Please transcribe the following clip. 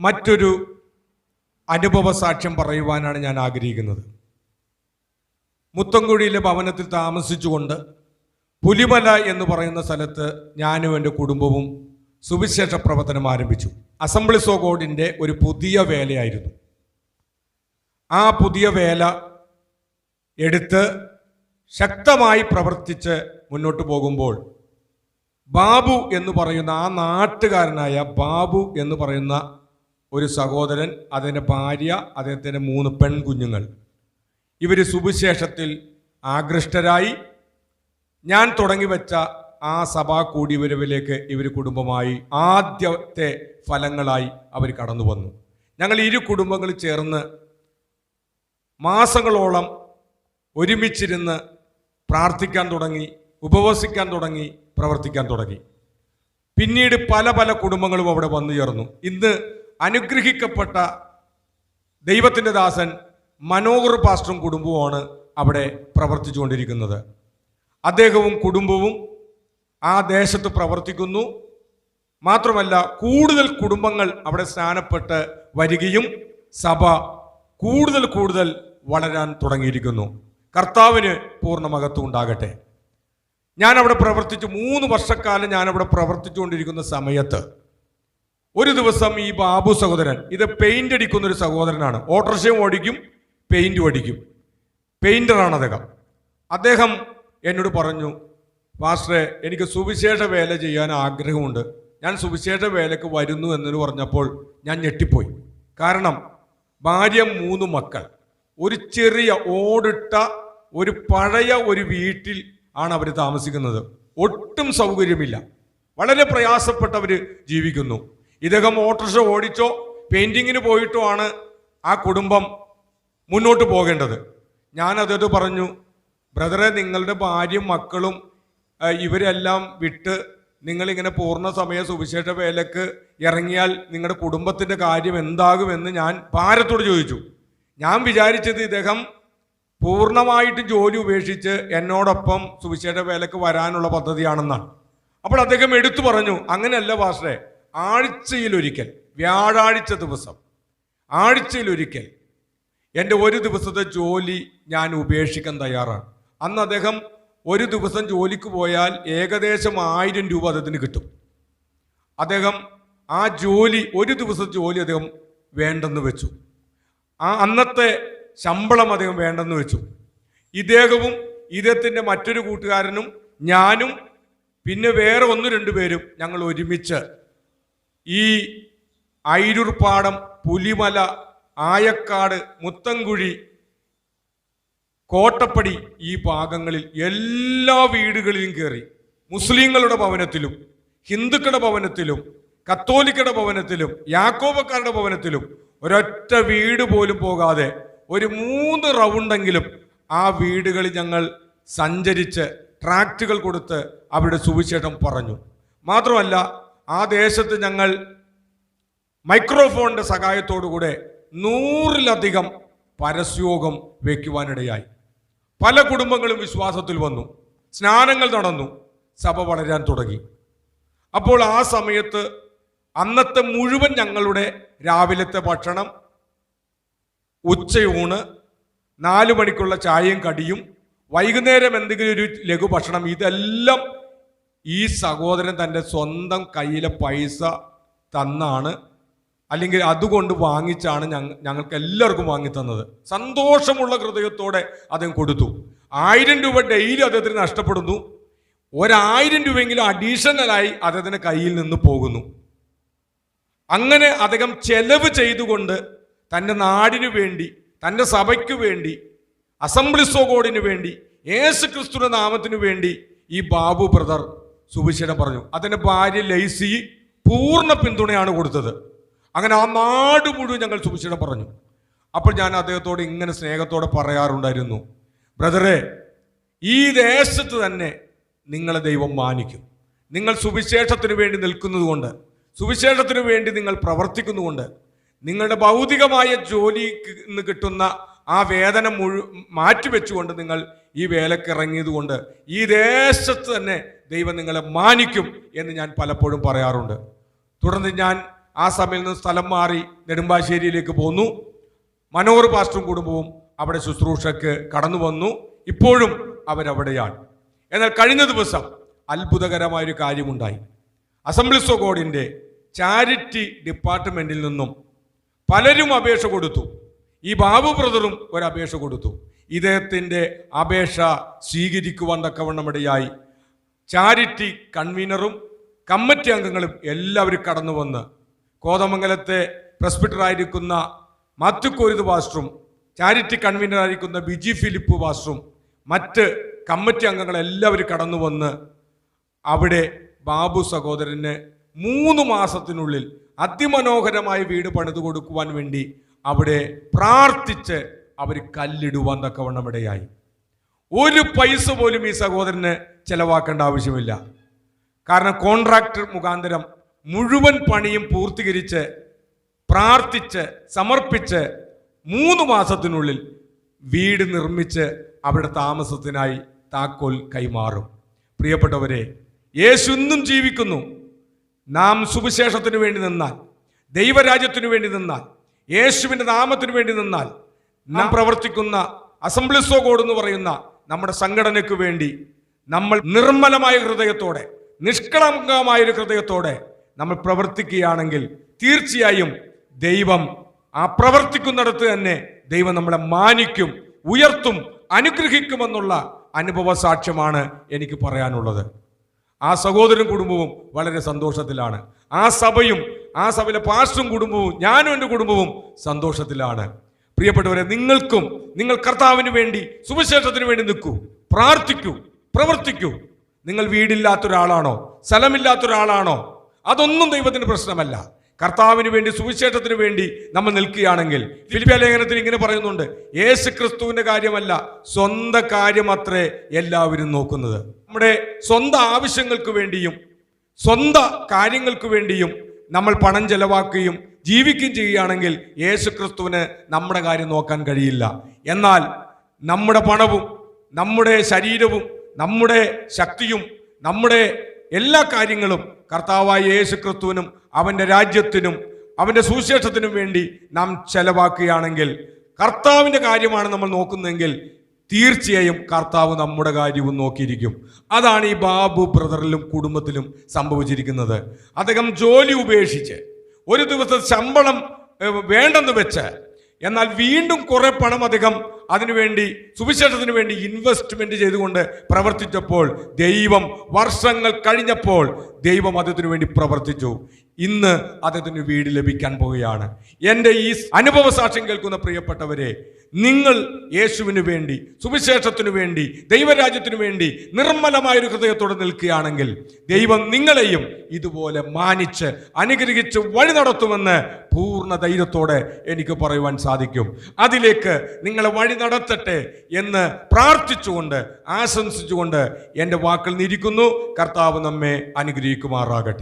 മറ്റൊരു അനുഭവ സാക്ഷ്യം പറയുവാനാണ് ഞാൻ ആഗ്രഹിക്കുന്നത്. മുത്തൻകുഴിയിലെ ഭവനത്തിൽ താമസിച്ചുകൊണ്ട് പുലിമല എന്ന് പറയുന്ന സ്ഥലത്ത് ഞാനും എന്റെ കുടുംബവും സുവിശേഷ പ്രവർത്തനം ആരംഭിച്ചു. അസംബ്ലി സോ ഗോഡിന്റെ ഒരു പുതിയ വേലയായിരുന്നു. ആ പുതിയ വേല എടുത്ത് ശക്തമായി പ്രവർത്തിച്ച് മുന്നോട്ട് പോകുമ്പോൾ ബാബു എന്ന് പറയുന്ന ആ നാട്ടുകാരനായ ബാബു എന്ന് പറയുന്ന ഒരു സഹോദരൻ അതിന്റെ ഭാര്യ അദ്ദേഹത്തിന്റെ മൂന്ന് പെൺകുഞ്ഞുങ്ങൾ. ഇവർ സുവിശേഷത്തിൽ ആകൃഷ്ടരായി. ഞാൻ തുടങ്ങി വെച്ച ആ സഭാ കൂടിവരവിലേക്ക് ഇവർ കുടുംബമായി ആദ്യത്തെ ഫലങ്ങളായി അവർ കടന്നു വന്നു. ഞങ്ങൾ ഇരു കുടുംബങ്ങൾ ചേർന്ന് മാസങ്ങളോളം ഒരുമിച്ചിരുന്ന് പ്രാർത്ഥിക്കാൻ തുടങ്ങി ഉപവസിക്കാൻ തുടങ്ങി പ്രവർത്തിക്കാൻ തുടങ്ങി. പിന്നീട് പല പല കുടുംബങ്ങളും അവിടെ വന്നു ചേർന്നു. ഇന്ന് അനുഗ്രഹിക്കപ്പെട്ട ദൈവത്തിന്റെ ദാസൻ മനോഹർ പാസ്റ്ററും കുടുംബവുമാണ് അവിടെ പ്രവർത്തിച്ചുകൊണ്ടിരിക്കുന്നത്. അദ്ദേഹവും കുടുംബവും ആ ദേശത്ത് പ്രവർത്തിക്കുന്നു. മാത്രമല്ല കൂടുതൽ കുടുംബങ്ങൾ അവിടെ സ്നാനപ്പെട്ട് വരികയും സഭ കൂടുതൽ കൂടുതൽ വളരാൻ തുടങ്ങിയിരിക്കുന്നു. കർത്താവിന് പൂർണ മഹത്വം ഉണ്ടാകട്ടെ. ഞാനവിടെ പ്രവർത്തിച്ചു മൂന്ന് വർഷക്കാലം ഞാനവിടെ പ്രവർത്തിച്ചുകൊണ്ടിരിക്കുന്ന സമയത്ത് ഒരു ദിവസം ഈ ബാബു സഹോദരൻ ഇത് പെയിന്റ് അടിക്കുന്ന ഒരു സഹോദരനാണ്. ഓട്ടോറിക്ഷയും ഓടിക്കും പെയിന്റ് അടിക്കും. പെയിന്ററാണ് അദ്ദേഹം. അദ്ദേഹം എന്നോട് പറഞ്ഞു പാസ്റ്ററെ എനിക്ക് സുവിശേഷ വേല ചെയ്യാൻ ആഗ്രഹമുണ്ട്. ഞാൻ സുവിശേഷ വേലക്ക് വരുന്നു എന്ന് പറഞ്ഞപ്പോൾ ഞാൻ ഞെട്ടിപ്പോയി. കാരണം ഭാര്യ മൂന്ന് മക്കൾ. ഒരു ചെറിയ ഓടിട്ട ഒരു പഴയ ഒരു വീട്ടിൽ ആണ് അവർ താമസിക്കുന്നത്. ഒട്ടും സൗകര്യമില്ല. വളരെ പ്രയാസപ്പെട്ടവർ ജീവിക്കുന്നു. ഇദ്ദേഹം ഓട്ടോറിക്ഷ ഓടിച്ചോ പെയിന്റിങ്ങിന് പോയിട്ടോ ആണ് ആ കുടുംബം മുന്നോട്ട് പോകേണ്ടത്. ഞാൻ അതത് പറഞ്ഞു ബ്രദറെ നിങ്ങളുടെ ഭാര്യയും മക്കളും ഇവരെല്ലാം വിട്ട് നിങ്ങളിങ്ങനെ പൂർണ സമയ സുവിശേഷ വേലക്ക് ഇറങ്ങിയാൽ നിങ്ങളുടെ കുടുംബത്തിന്റെ കാര്യം എന്താകുമെന്ന് ഞാൻ ഭാരത്തോട് ചോദിച്ചു. ഞാൻ വിചാരിച്ചത് ഇദ്ദേഹം പൂർണമായിട്ട് ജോലി ഉപേക്ഷിച്ച് എന്നോടൊപ്പം സുവിശേഷ വേലക്ക് വരാനുള്ള പദ്ധതിയാണെന്നാണ്. അപ്പോൾ അദ്ദേഹം എടുത്തു പറഞ്ഞു അങ്ങനെയല്ല പാസ്റ്ററെ. ആഴ്ചയിലൊരിക്കൽ വ്യാഴാഴ്ച ദിവസം ആഴ്ചയിലൊരിക്കൽ എന്റെ ഒരു ദിവസത്തെ ജോലി ഞാൻ ഉപേക്ഷിക്കാൻ തയ്യാറാണ്. അന്ന് അദ്ദേഹം ഒരു ദിവസം ജോലിക്ക് പോയാൽ ഏകദേശം ആയിരം രൂപ അദ്ദേഹത്തിന് കിട്ടും. അദ്ദേഹം ആ ജോലി ഒരു ദിവസം ജോലി അദ്ദേഹം വേണ്ടെന്ന് വെച്ചു. ആ അന്നത്തെ ശമ്പളം അദ്ദേഹം വേണ്ടെന്ന് വെച്ചു. ഇദ്ദേഹവും ഇദ്ദേഹത്തിന്റെ മറ്റൊരു കൂട്ടുകാരനും ഞാനും പിന്നെ വേറെ ഒന്ന് രണ്ടു പേരും ഞങ്ങൾ ഒരുമിച്ച് ഈ ഐരൂർപ്പാടം പുലിമല ആയക്കാട് മുത്തൻകുഴി കോട്ടപ്പടി ഈ ഭാഗങ്ങളിൽ എല്ലാ വീടുകളിലും കയറി മുസ്ലിങ്ങളുടെ ഭവനത്തിലും ഹിന്ദുക്കളുടെ ഭവനത്തിലും കത്തോലിക്കയുടെ ഭവനത്തിലും യാക്കോബക്കാരുടെ ഭവനത്തിലും ഒരൊറ്റ വീട് പോലും പോകാതെ ഒരു മൂന്ന് റൗണ്ടെങ്കിലും ആ വീടുകളിൽ ഞങ്ങൾ സഞ്ചരിച്ച് ട്രാക്റ്റുകൾ കൊടുത്ത് അവരുടെ സുവിശേഷം പറഞ്ഞു. മാത്രമല്ല ആ ദേശത്ത് ഞങ്ങൾ മൈക്രോഫോണിന്റെ സഹായത്തോടുകൂടെ നൂറിലധികം പരസ്യോഗം വയ്ക്കുവാനിടയായി പല കുടുംബങ്ങളും വിശ്വാസത്തിൽ വന്നു. സ്നാനങ്ങൾ നടന്നു. സഭ വളരാൻ തുടങ്ങി. അപ്പോൾ ആ സമയത്ത് അന്നത്തെ മുഴുവൻ ഞങ്ങളുടെ രാവിലത്തെ ഭക്ഷണം ഉച്ചയൂണ് നാലു മണിക്കുള്ള ചായയും കടിയും വൈകുന്നേരം എന്തെങ്കിലും ഒരു ലഘു ഭക്ഷണം ഇതെല്ലാം ഈ സഹോദരൻ തന്റെ സ്വന്തം കയ്യിലെ പൈസ തന്നാണ്. അല്ലെങ്കിൽ അതുകൊണ്ട് വാങ്ങിച്ചാണ് ഞങ്ങ ഞങ്ങൾക്ക് എല്ലാവർക്കും വാങ്ങി തന്നത് സന്തോഷമുള്ള ഹൃദയത്തോടെ അദ്ദേഹം കൊടുത്തു. ആയിരം രൂപ ഡെയിലി അദ്ദേഹത്തിന് നഷ്ടപ്പെടുന്നു. ഒരായിരം രൂപയെങ്കിലും അഡീഷണലായി അദ്ദേഹത്തിന്റെ കയ്യിൽ നിന്ന് പോകുന്നു. അങ്ങനെ അദ്ദേഹം ചെലവ് ചെയ്തുകൊണ്ട് തന്റെ നാടിനു വേണ്ടി തന്റെ സഭയ്ക്ക് വേണ്ടി അസംബ്ലിസോ കോഡിന് വേണ്ടി യേശു ക്രിസ്തുവിന്റെ നാമത്തിനു വേണ്ടി ഈ ബാബു ബ്രദർ സുവിശേഷം പറഞ്ഞു. അതിന്റെ ഭാര്യ ലൈസി പൂർണ പിന്തുണയാണ് കൊടുത്തത്. അങ്ങനെ ആ നാട് മുഴുവൻ ഞങ്ങൾ സുവിശേഷം പറഞ്ഞു. അപ്പോൾ ഞാൻ അദ്ദേഹത്തോട് ഇങ്ങനെ സ്നേഹത്തോടെ പറയാറുണ്ടായിരുന്നു. ബ്രദറെ ഈ ദേശത്ത് തന്നെ നിങ്ങളെ ദൈവം മാനിക്കും. നിങ്ങൾ സുവിശേഷത്തിന് വേണ്ടി നിൽക്കുന്നത് കൊണ്ട് സുവിശേഷത്തിന് വേണ്ടി നിങ്ങൾ പ്രവർത്തിക്കുന്നതുകൊണ്ട് നിങ്ങളുടെ ഭൗതികമായ ജോലിക്ക് നിന്ന് കിട്ടുന്ന ആ വേദന മുഴു മാറ്റിവെച്ചുകൊണ്ട് നിങ്ങൾ ഈ വേലക്ക് ഇറങ്ങിയത് കൊണ്ട് ഈ ദേശത്ത് തന്നെ ദൈവം നിങ്ങളെ മാനിക്കും എന്ന് ഞാൻ പലപ്പോഴും പറയാറുണ്ട്. തുടർന്ന് ഞാൻ ആ സമയം നിന്ന് സ്ഥലം മാറി നെടുമ്പാശ്ശേരിയിലേക്ക് പോന്നു. മനോഹർ പാസ്റ്ററും കുടുംബവും അവിടെ ശുശ്രൂഷക്ക് കടന്നു വന്നു. ഇപ്പോഴും അവരവിടെയാണ്. എന്നാൽ കഴിഞ്ഞ ദിവസം അത്ഭുതകരമായൊരു കാര്യമുണ്ടായി. അസംബ്ലീസ് ഓഫ് ഗോഡിന്റെ ചാരിറ്റി ഡിപ്പാർട്ട്മെന്റിൽ നിന്നും പലരും അപേക്ഷ കൊടുത്തു. ഈ ബാബു ബ്രദറും ഒരപേക്ഷ കൊടുത്തു. ഇദ്ദേഹത്തിന്റെ അപേക്ഷ സ്വീകരിക്കുവാൻ തക്കവണ്ണമിടയായി ചാരിറ്റി കൺവീനറും കമ്മിറ്റി അംഗങ്ങളും എല്ലാവരും കടന്നു വന്ന് കോതമംഗലത്തെ പ്രസ്പിറ്ററായിരിക്കുന്ന മാത്തുക്കോരുത് പാസ്റ്ററും ചാരിറ്റി കൺവീനറായിരിക്കുന്ന ബിജി ഫിലിപ്പ് പാസ്റ്ററും മറ്റ് കമ്മിറ്റി അംഗങ്ങളെല്ലാവരും കടന്നു വന്ന് അവിടെ ബാബു സഹോദരന് മൂന്ന് മാസത്തിനുള്ളിൽ അതിമനോഹരമായ വീട് പണിതു കൊടുക്കുവാൻ വേണ്ടി അവിടെ പ്രാർത്ഥിച്ച് അവർ കല്ലിടുവാൻ തക്കവണ്ണം ഇടയായി. ഒരു പൈസ പോലും ഈ സഹോദരന് ചെലവാക്കേണ്ട ആവശ്യമില്ല. കാരണം കോൺട്രാക്ടർ മുഖാന്തരം മുഴുവൻ പണിയും പൂർത്തീകരിച്ച് പ്രാർത്ഥിച്ച് സമർപ്പിച്ച് മൂന്ന് മാസത്തിനുള്ളിൽ വീട് നിർമ്മിച്ച് അവരുടെ താമസത്തിനായി താക്കോൽ കൈമാറും. പ്രിയപ്പെട്ടവരെ യേശു ഇന്നും ജീവിക്കുന്നു. നാം സുവിശേഷത്തിനു വേണ്ടി നിന്നാൽ ദൈവരാജ്യത്തിനു വേണ്ടി നിന്നാൽ യേശുവിന്റെ നാമത്തിന് വേണ്ടി നിന്നാൽ നാം പ്രവർത്തിക്കുന്ന അസംബ്ലിസോ കോഡ് എന്ന് പറയുന്ന നമ്മുടെ സംഘടനയ്ക്ക് വേണ്ടി നമ്മൾ നിർമ്മലമായ ഹൃദയത്തോടെ നിഷ്കളങ്കമായ ഒരു ഹൃദയത്തോടെ നമ്മൾ പ്രവർത്തിക്കുകയാണെങ്കിൽ തീർച്ചയായും ദൈവം ആ പ്രവർത്തിക്കുന്നിടത്ത് തന്നെ ദൈവം നമ്മളെ മാനിക്കും ഉയർത്തും അനുഗ്രഹിക്കുമെന്നുള്ള അനുഭവ സാക്ഷ്യമാണ് എനിക്ക് പറയാനുള്ളത്. ആ സഹോദരൻ കുടുംബവും വളരെ സന്തോഷത്തിലാണ്. ആ സഭയും ആ സഭയിലെ പാസ്റ്ററും കുടുംബവും ഞാനും എന്റെ കുടുംബവും സന്തോഷത്തിലാണ്. പ്രിയപ്പെട്ടവരെ നിങ്ങൾക്കും നിങ്ങൾ കർത്താവിന് വേണ്ടി സുവിശേഷത്തിന് വേണ്ടി നിൽക്കൂ. പ്രാർത്ഥിക്കൂ പ്രവർത്തിക്കൂ. നിങ്ങൾ വീടില്ലാത്തൊരാളാണോ സ്ഥലമില്ലാത്തൊരാളാണോ അതൊന്നും ദൈവത്തിന് പ്രശ്നമല്ല. കർത്താവിന് വേണ്ടി സുവിശേഷത്തിന് വേണ്ടി നമ്മൾ നിൽക്കുകയാണെങ്കിൽ ഫിലിപ്പിയ ലേഖനത്തിൽ ഇങ്ങനെ പറയുന്നുണ്ട് യേശു ക്രിസ്തുവിന്റെ കാര്യമല്ല സ്വന്തം കാര്യമത്രേ എല്ലാവരും നോക്കുന്നത്. നമ്മുടെ സ്വന്തം ആവശ്യങ്ങൾക്ക് വേണ്ടിയും സ്വന്തം കാര്യങ്ങൾക്ക് വേണ്ടിയും നമ്മൾ പണം ചെലവാക്കുകയും ജീവിക്കുകയും ചെയ്യുകയാണെങ്കിൽ യേശു ക്രിസ്തുവിന് നമ്മുടെ കാര്യം നോക്കാൻ കഴിയില്ല. എന്നാൽ നമ്മുടെ പണവും നമ്മുടെ ശരീരവും നമ്മുടെ ശക്തിയും നമ്മുടെ എല്ലാ കാര്യങ്ങളും കർത്താവായ യേശു ക്രിസ്തുവിനും അവന്റെ രാജ്യത്തിനും അവന്റെ സുവിശേഷത്തിനും വേണ്ടി നാം ചെലവാക്കുകയാണെങ്കിൽ കർത്താവിന്റെ കാര്യമാണ് നമ്മൾ നോക്കുന്നതെങ്കിൽ തീർച്ചയായും കർത്താവ് നമ്മുടെ കാര്യവും നോക്കിയിരിക്കും. അതാണ് ഈ ബാബു ബ്രദറിലും കുടുംബത്തിലും സംഭവിച്ചിരിക്കുന്നത്. അദ്ദേഹം ജോലി ഉപേക്ഷിച്ച് ഒരു ദിവസം ശമ്പളം വേണ്ടെന്ന് വെച്ച് എന്നാൽ വീണ്ടും കുറേ പണം അദ്ദേഹം അതിനുവേണ്ടി സുവിശേഷത്തിന് വേണ്ടി ഇൻവെസ്റ്റ്മെന്റ് ചെയ്തുകൊണ്ട് പ്രവർത്തിച്ചപ്പോൾ ദൈവം വർഷങ്ങൾ കഴിഞ്ഞപ്പോൾ ദൈവം അദ്ദേഹത്തിന് വേണ്ടി പ്രവർത്തിച്ചു. ഇന്ന് അദ്ദേഹത്തിന് വീട് ലഭിക്കാൻ പോവുകയാണ്. എന്റെ ഈ അനുഭവ സാക്ഷ്യം കേൾക്കുന്ന പ്രിയപ്പെട്ടവരെ നിങ്ങൾ യേശുവിന് വേണ്ടി സുവിശേഷത്തിനു വേണ്ടി ദൈവരാജ്യത്തിനു വേണ്ടി നിർമ്മലമായൊരു ഹൃദയത്തോടെ നിൽക്കുകയാണെങ്കിൽ ദൈവം നിങ്ങളെയും ഇതുപോലെ മാനിച്ച് അനുഗ്രഹിച്ച് വഴി നടത്തുമെന്ന് പൂർണ ധൈര്യത്തോടെ എനിക്ക് പറയുവാൻ സാധിക്കും. അതിലേക്ക് നിങ്ങളെ വഴി നടത്തട്ടെ എന്ന് പ്രാർത്ഥിച്ചുകൊണ്ട് ആശംസിച്ചുകൊണ്ട് എന്റെ വാക്കിൽ നിരിക്കുന്നു. കർത്താവ് നമ്മെ അനുഗ്രഹിക്കുമാറാകട്ടെ.